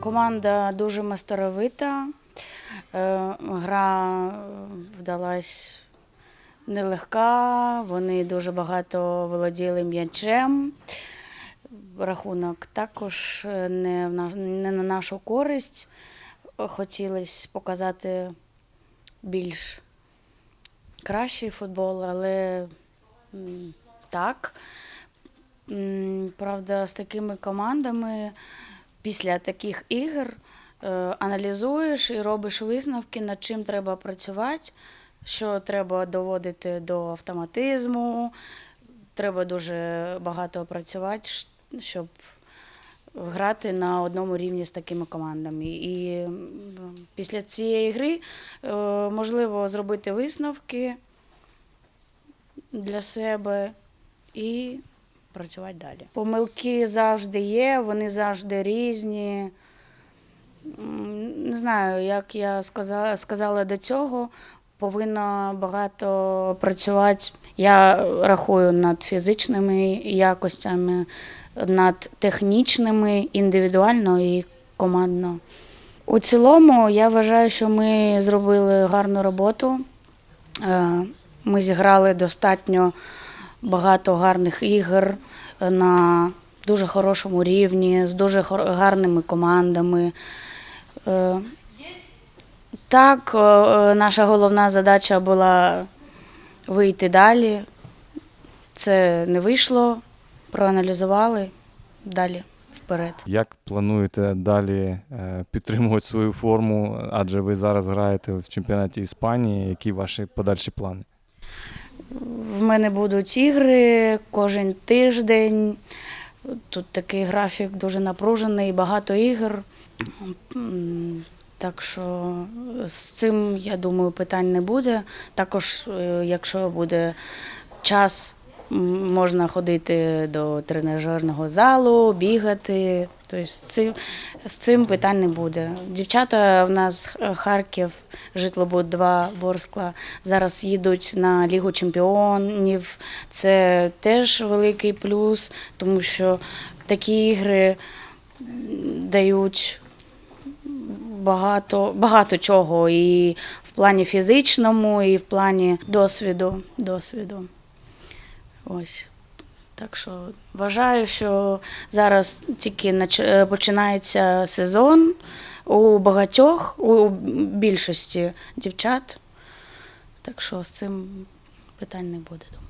Команда дуже мастеровита. Е, Гра вдалась нелегка. Вони дуже багато володіли м'ячем. Рахунок також е, не, не на нашу користь. Хотілося показати більш кращий футбол, але так. Правда, з такими командами після таких ігор е, аналізуєш і робиш висновки, над чим треба працювати, що треба доводити до автоматизму. Треба дуже багато працювати, щоб грати на одному рівні з такими командами. І після цієї гри е, можливо зробити висновки для себе і працювати далі. Помилки завжди є, вони завжди різні. Не знаю, як я сказала, сказала до цього, повинна багато працювати. Я рахую над фізичними якостями, над технічними, індивідуально і командно. У цілому я вважаю, що ми зробили гарну роботу. Е, Ми зіграли достатньо багато гарних ігор на дуже хорошому рівні, з дуже гарними командами. Е, Так, е, е, наша головна задача була вийти далі. Це не вийшло, проаналізували далі вперед. Як плануєте далі е, підтримувати свою форму? Адже ви зараз граєте в чемпіонаті Іспанії. Які ваші подальші плани? В мене будуть ігри кожен тиждень. Тут такий графік дуже напружений, багато ігор. Так що з цим, я думаю, питань не буде. Також, е, якщо буде час, можна ходити до тренажерного залу, бігати. Тобто з цим, з цим питань не буде. Дівчата в нас Харків, Житлобуд 2, Ворскла зараз їдуть на Лігу чемпіонів. Це теж великий плюс, тому що такі ігри дають багато, багато чого і в плані фізичному, і в плані досвіду. досвіду. Ось. Так що вважаю, що зараз тільки е, починається сезон у багатьох, у більшості дівчат. Так що з цим питань не буде, думаю.